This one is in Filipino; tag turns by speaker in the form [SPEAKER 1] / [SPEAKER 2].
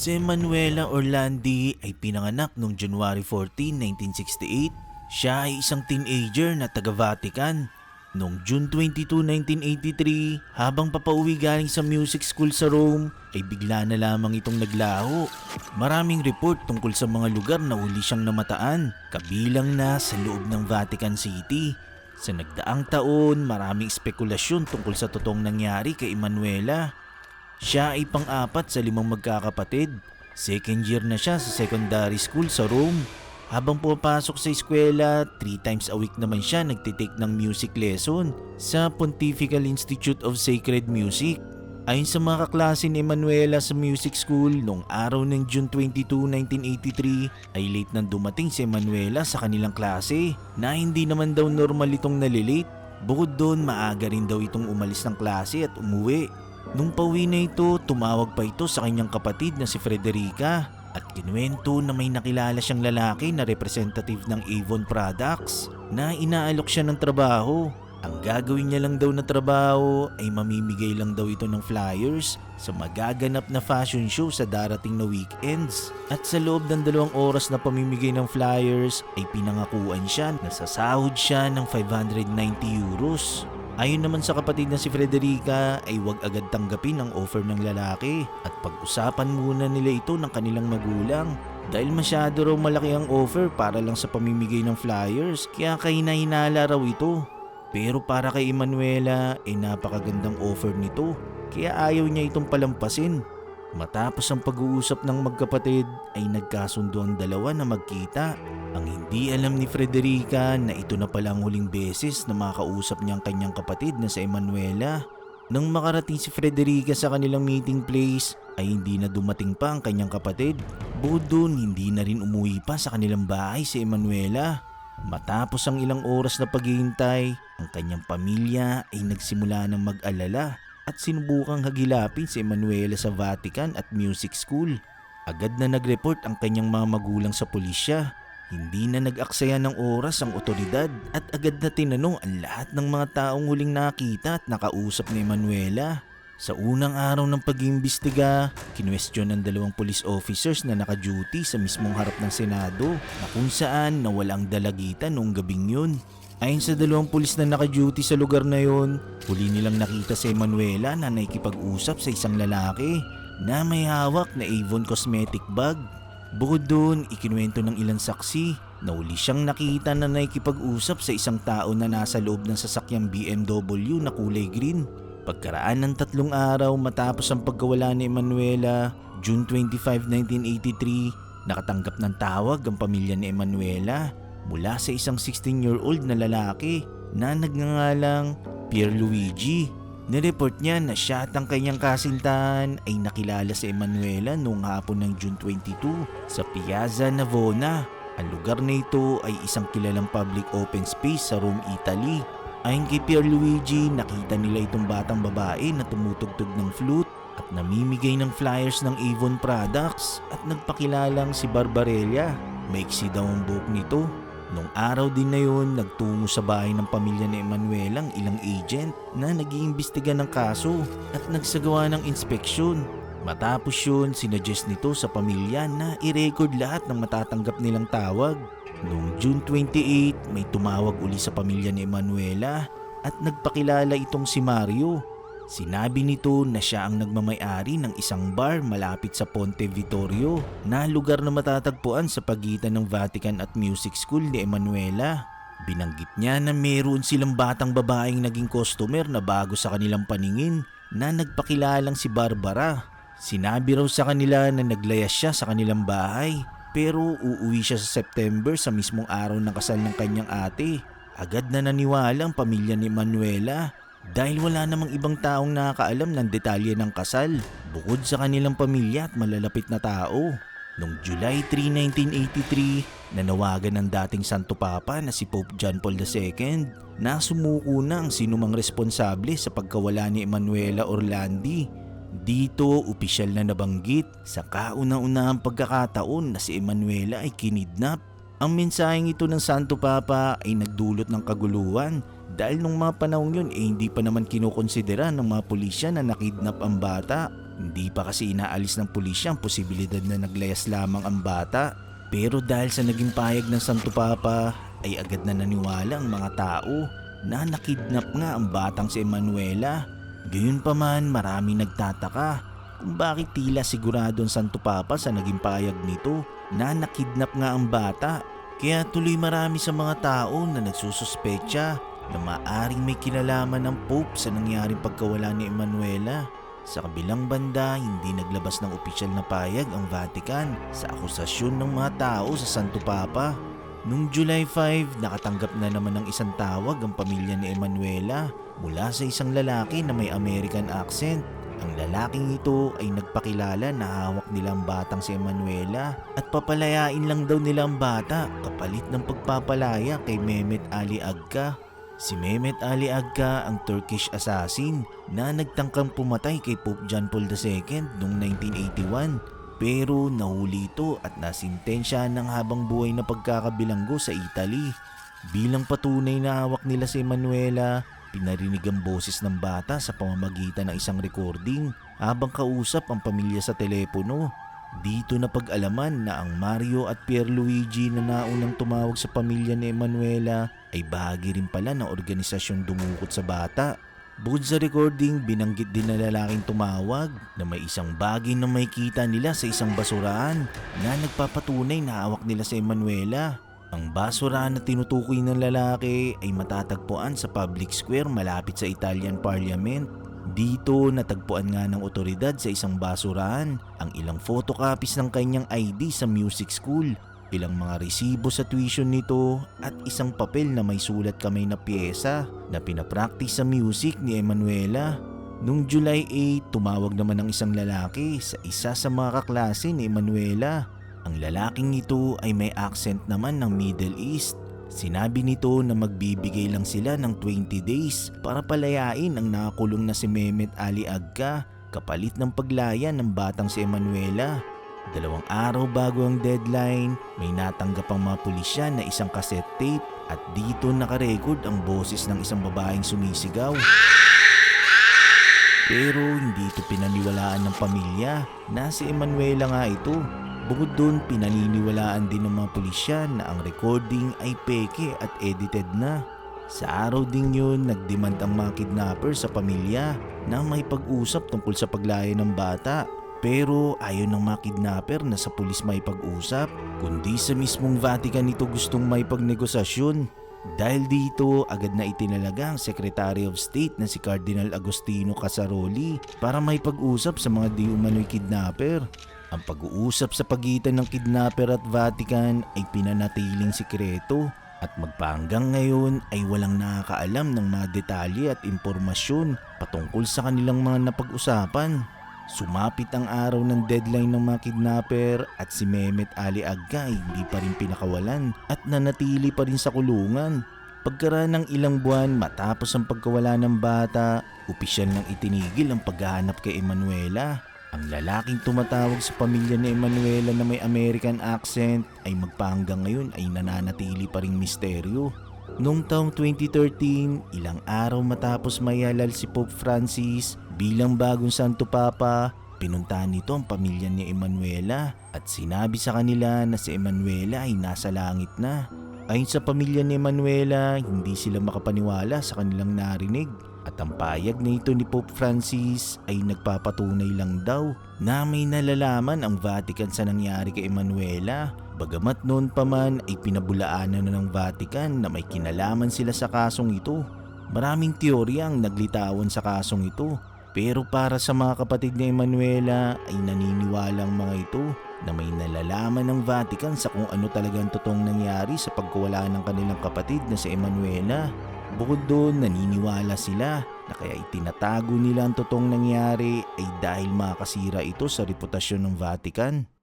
[SPEAKER 1] Si Manuela Orlandi ay pinanganak noong January 14, 1968. Siya ay isang teenager na taga-Vatican. Noong June 22, 1983, habang papauwi galing sa music school sa Rome, ay bigla na lamang itong naglaho. Maraming report tungkol sa mga lugar na uli siyang namataan, kabilang na sa loob ng Vatican City. Sa nagdaang taon, maraming spekulasyon tungkol sa totoong nangyari kay Emanuela. Siya ay pang-apat sa limang magkakapatid. Second year na siya sa secondary school sa Rome. Habang pumapasok sa eskwela, three times a week naman siya nagtitake ng music lesson sa Pontifical Institute of Sacred Music. Ayon sa mga kaklase ni Emanuela sa music school, noong araw ng June 22, 1983, ay late nang dumating si Emanuela sa kanilang klase na hindi naman daw normal itong nalilate. Bukod doon, maaga rin daw itong umalis ng klase at umuwi. Nung pauwi na ito, tumawag pa ito sa kanyang kapatid na si Frederica at kinuwento na may nakilala siyang lalaki na representative ng Avon Products na inaalok siya ng trabaho. Ang gagawin niya lang daw na trabaho ay mamimigay lang daw ito ng flyers sa magaganap na fashion show sa darating na weekends. At sa loob ng dalawang oras na pamimigay ng flyers ay pinangakuan siya na sasahod siya ng 590 euros. Ayon naman sa kapatid na si Frederica ay huwag agad tanggapin ang offer ng lalaki at pag-usapan muna nila ito ng kanilang magulang dahil masyado raw malaki ang offer para lang sa pamimigay ng flyers kaya kahina-hinala raw ito. Pero para kay Emanuela ay napakagandang offer nito kaya ayaw niya itong palampasin. Matapos ang pag-uusap ng magkapatid ay nagkasundo ang dalawa na magkita. Ang hindi alam ni Frederica na ito na pala ang huling beses na makausap niya ang kanyang kapatid na sa Emanuela. Nang makarating si Frederica sa kanilang meeting place ay hindi na dumating pa ang kanyang kapatid. Bukod doon hindi na rin umuwi pa sa kanilang bahay si Emanuela. Matapos ang ilang oras na paghihintay, ang kanyang pamilya ay nagsimula ng mag-alala at sinubukang hagilapin si Emanuela sa Vatican at music school. Agad na nag-report ang kanyang mga magulang sa pulisya. Hindi na nag-aksaya ng oras ang otoridad at agad na tinanong ang lahat ng mga taong huling nakita at nakausap ni Emanuela. Sa unang araw ng pag-iimbestiga, kinwestiyon ng dalawang police officers na naka-duty sa mismong harap ng Senado na kung saan nawala ang dalagitan noong gabing yun. Ayon sa dalawang pulis na naka-duty sa lugar na yon, huli nilang nakita si Emanuela na nakikipag-usap sa isang lalaki na may hawak na Avon cosmetic bag. Bukod doon, ikinuwento ng ilang saksi na uli siyang nakita na nakikipag-usap sa isang tao na nasa loob ng sasakyang BMW na kulay green. Pagkaraan ng tatlong araw matapos ang pagkawala ni Emanuela, June 25, 1983, nakatanggap ng tawag ang pamilya ni Emanuela mula sa isang 16-year-old na lalaki na nagngangalang Pierluigi. Nireport niya na siya at ang kanyang kasintahan ay nakilala sa Emanuela noong hapon ng June 22 sa Piazza Navona. Ang lugar na ito ay isang kilalang public open space sa Rome, Italy. Ayon kay Pierluigi, nakita nila itong batang babae na tumutugtog ng flute at namimigay ng flyers ng Avon Products at nagpakilalang si Barbarella. Maiksi daw ang buhok nito Nung araw din na yun, nagtungo sa bahay ng pamilya ni Emanuel ang ilang agent na nag-iimbestiga ng kaso at nagsagawa ng inspeksyon. Matapos yun, sinuggest nito sa pamilya na i-record lahat ng matatanggap nilang tawag. Noong June 28, may tumawag uli sa pamilya ni Emanuela at nagpakilala itong si Mario Sinabi nito na siya ang nagmamayari ng isang bar malapit sa Ponte Vittorio na lugar na matatagpuan sa pagitan ng Vatican at Music School ni Emanuela. Binanggit niya na meron silang batang babaeng naging customer na bago sa kanilang paningin na nagpakilalang si Barbara. Sinabi raw sa kanila na naglayas siya sa kanilang bahay pero uuwi siya sa September sa mismong araw ng kasal ng kanyang ate. Agad na naniwala ang pamilya ni Manuela dahil wala namang ibang taong nakakaalam ng detalye ng kasal bukod sa kanilang pamilya at malalapit na tao. Noong July 3, 1983, nanawagan ng dating Santo Papa na si Pope John Paul II na sumuko na ang sinumang responsable sa pagkawala ni Emanuela Orlandi. Dito, opisyal na nabanggit sa kauna-unahang pagkakataon na si Emanuela ay kinidnap. Ang mensaheng ito ng Santo Papa ay nagdulot ng kaguluhan dahil nung mga panahon yun eh hindi pa naman kinukonsidera ng mga pulisya na nakidnap ang bata. Hindi pa kasi inaalis ng pulisya ang posibilidad na naglayas lamang ang bata. Pero dahil sa naging payag ng Santo Papa ay agad na naniwala ang mga tao na nakidnap nga ang batang si Emanuela. Gayunpaman marami nagtataka kung bakit tila sigurado ang Santo Papa sa naging payag nito na nakidnap nga ang bata. Kaya tuloy marami sa mga tao na nagsususpecha na maaring may kinalaman ng Pope sa nangyaring pagkawala ni Emanuela. Sa kabilang banda, hindi naglabas ng opisyal na payag ang Vatican sa akusasyon ng mga tao sa Santo Papa. Noong July 5, nakatanggap na naman ng isang tawag ang pamilya ni Emanuela mula sa isang lalaki na may American accent. Ang lalaking ito ay nagpakilala na hawak nila ang batang si Emanuela at papalayain lang daw nila ang bata kapalit ng pagpapalaya kay Mehmet Ali Agka. Si Mehmet Ali Agka ang Turkish assassin na nagtangkang pumatay kay Pope John Paul II noong 1981 pero nahuli ito at nasintensya ng habang buhay na pagkakabilanggo sa Italy. Bilang patunay na hawak nila si Emanuela, pinarinig ang boses ng bata sa pamamagitan ng isang recording habang kausap ang pamilya sa telepono. Dito na pag-alaman na ang Mario at Pierluigi na naunang tumawag sa pamilya ni Emanuela ay bahagi rin pala ng organisasyong dumukot sa bata. Bukod sa recording, binanggit din na lalaking tumawag na may isang bagay na may kita nila sa isang basurahan na nagpapatunay na hawak nila sa Emanuela. Ang basurahan na tinutukoy ng lalaki ay matatagpuan sa public square malapit sa Italian Parliament. Dito natagpuan nga ng otoridad sa isang basurahan ang ilang photocopies ng kanyang ID sa music school, ilang mga resibo sa tuition nito at isang papel na may sulat kamay na pyesa na pinapractice sa music ni Emanuela. Noong July 8, tumawag naman ng isang lalaki sa isa sa mga kaklase ni Emanuela. Ang lalaking ito ay may accent naman ng Middle East. Sinabi nito na magbibigay lang sila ng 20 days para palayain ang nakakulong na si Mehmet Ali Agka kapalit ng paglaya ng batang si Emanuela. Dalawang araw bago ang deadline, may natanggap ang mga pulisya na isang cassette tape at dito nakarecord ang boses ng isang babaeng sumisigaw. Pero hindi ito pinaniwalaan ng pamilya na si Emanuela nga ito. Bukod doon, pinaniniwalaan din ng mga pulisya na ang recording ay peke at edited na. Sa araw ding yun, nagdemand ang mga kidnapper sa pamilya na may pag-usap tungkol sa paglaya ng bata. Pero ayaw ng mga kidnapper na sa pulis may pag-usap, kundi sa mismong Vatican ito gustong may pagnegosasyon. Dahil dito, agad na itinalaga ang Secretary of State na si Cardinal Agostino Casaroli para may pag-usap sa mga di umano'y kidnapper. Ang pag-uusap sa pagitan ng kidnapper at Vatican ay pinanatiling sikreto at magpahanggang ngayon ay walang nakakaalam ng mga detalye at impormasyon patungkol sa kanilang mga napag-usapan. Sumapit ang araw ng deadline ng mga kidnapper at si Mehmet Ali Agka ay hindi pa rin pinakawalan at nanatili pa rin sa kulungan. Pagkaraan ng ilang buwan matapos ang pagkawala ng bata, opisyal nang itinigil ang paghahanap kay Emanuela. Ang lalaking tumatawag sa pamilya ni Emanuela na may American accent ay magpahanggang ngayon ay nananatili pa ring misteryo. Noong taong 2013, ilang araw matapos mayalal si Pope Francis bilang bagong Santo Papa, pinuntahan nito ang pamilya ni Emanuela at sinabi sa kanila na si Emanuela ay nasa langit na. Ayon sa pamilya ni Emanuela, hindi sila makapaniwala sa kanilang narinig at ang payag na ito ni Pope Francis ay nagpapatunay lang daw na may nalalaman ang Vatican sa nangyari kay Emanuela. Bagamat noon pa man ay pinabulaanan na ng Vatican na may kinalaman sila sa kasong ito. Maraming teorya ang naglitawan sa kasong ito pero para sa mga kapatid ni Emanuela ay naniniwala ang mga ito na may nalalaman ng Vatican sa kung ano talagang totoong nangyari sa pagkawala ng kanilang kapatid na si Emanuela. Bukod doon, naniniwala sila na kaya itinatago nila ang totoong nangyari ay dahil makasira ito sa reputasyon ng Vatican.